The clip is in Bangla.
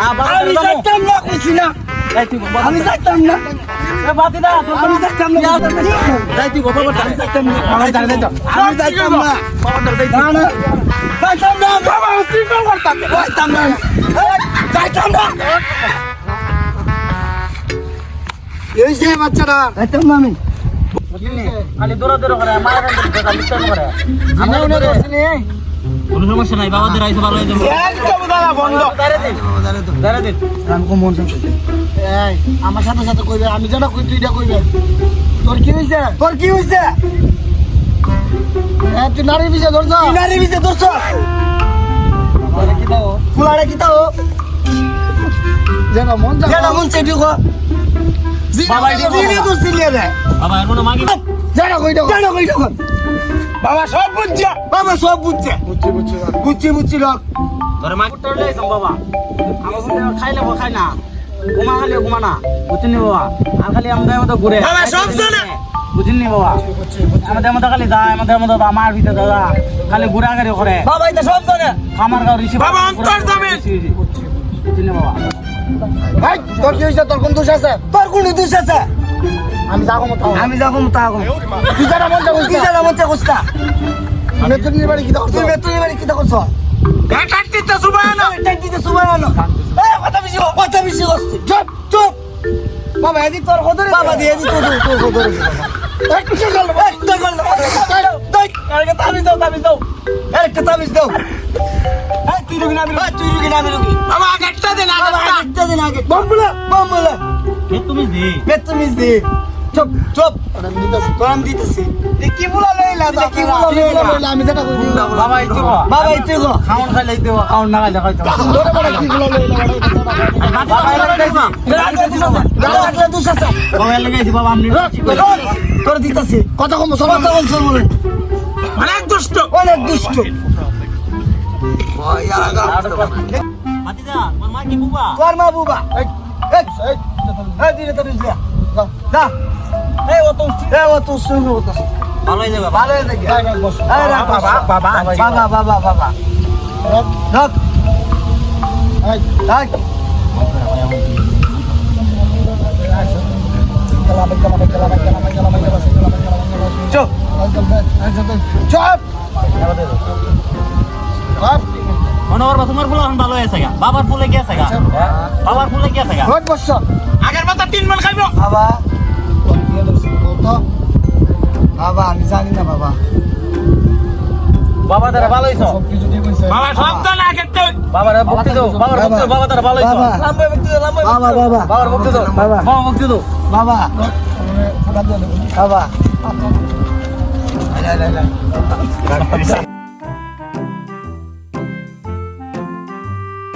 আমি যাইতাম না কইছি না। আমি যাইতাম না। আমি যাইতাম না। আমি যাইতাম না। আমি যাইতাম না। না না। যাইতাম না। বাবা সিগন্যাল করতাম। যাইতাম না। যাইতাম না। এই যে বাচ্চাটা যাইতাম না আমি। খালি দূর দূর করে মারা মিথ্যা করে আমি কোনো সমস্যা নাই বাবাদের আইসে ভালো হয়ে একদম দাদা বন্ধ। দাঁড়িয়ে দিন আমি কো মন এই আমার সাথে সাথে কইবে আমি যেটা কই তুই এটা কইবে। তোর কি হইছে? তোর কি হইছে? হ্যাঁ তুই নারী বিছে ধরছ? নারী বিছে ধরছ? ফুলারে কি দাও? ফুলারে কি দাও? যেটা মন যেটা মন চাই দিও বাবা, এটি। দিলে তো সিলিয়ে রে বাবা এর মনে মাগি যেটা কই দাও যেটা কই দাও বাবা সব বুঝছে? বাবা সব বুঝছে। বুঝছি বুঝছি বুঝছি বুঝছি লোক। ধরে মাগি উঠতে লইছাম বাবা। আমার খাইলে খাই না ঘুমা খালি ঘুমা না। বুঝছেন বাবা। আর খালি আমাদের মতো ঘুরে। বাবা, সব জানে। বুঝিনি বাবা। আমাদের মতো খালি যায় আমাদের মতো আমার ভিতরে দাদা খালি ঘুরা গাড়ি করে। বাবা এটা সব জানে। খামার গাও ঋষি বাবা, অন্তর যাবে। বুঝিনি বাবা। ভাই তোর কি হইছে তোর কোন দোষ আছে? তোর কোন দোষ আছে? আমি যাব মতো আমি যাব মতো আগো তুই যারা মন চাকুস তুই যারা মন চাকুস না মেতুনির বাড়ি কি করছ তুই মেতুনির বাড়ি কি করছ টাটিতে সুবানো টাটিতে সুবানো এই কথা বেশি কথা বেশি করছিস চুপ চুপ। বাবা এদি তোর কদর বাবা দি এদি তোর তোর কদর একটা গল একটা গল দই আরেকটা তাবিজ দাও তাবিজ দাও। আরেকটা তাবিজ দাও। এই তুই রুগি না আমি রুগি। তুই রুগি না আমি রুগি। বাবা একটা একটা আগে বম্বলা বম্বলা। এ দি। দি। চুপ চুপ আমি দিতেছি কি বলা লইলা কি বলা লইলা আমি যেটা কই দিলাম বাবা এই তো বাবা ইতে গো খাওন খাইলে এই তো খাওন না খাইলে খাইতো ধরে বড় কি বলা লইলা বাবা লাগাইছি দুস আছে বাবা লাগাইছি বাবা আমনি তোর দিতেছি কত কম সব কথা বলছ বলে অনেক দুষ্ট অনেক দুষ্ট মাতিদা তোমার মা কি বুবা তোর মা বুবা এই এই এই দিলে তো বুঝলা যা। এই ও তো এই ও তো শুনো তো ভালো। হয়ে যাবে ভালো হয়ে থাকে বাবা বাবা বাবা বাবা বাবা। রাখ রাখ চুপ। চুপ। করবা তোমার ফুল এখন ভালো হয়েছে গা। বাবার ফুলে গেছে গা। বাবার ফুলে গেছে গা। আগের মাথা তিন মন খাইবো। বাবা। বাবা দ্বারা ভালো হইছো বাবা সব না কিন্তু বাবার ভক্তি দাও বাবার ভক্তি বাবা দ্বারা ভালো হইছো। লম্বা ভক্তি দাও লম্বা বাবা বাবা বাবার ভক্তি দাও বাবা। বাবা ভক্তি দাও বাবা বাবা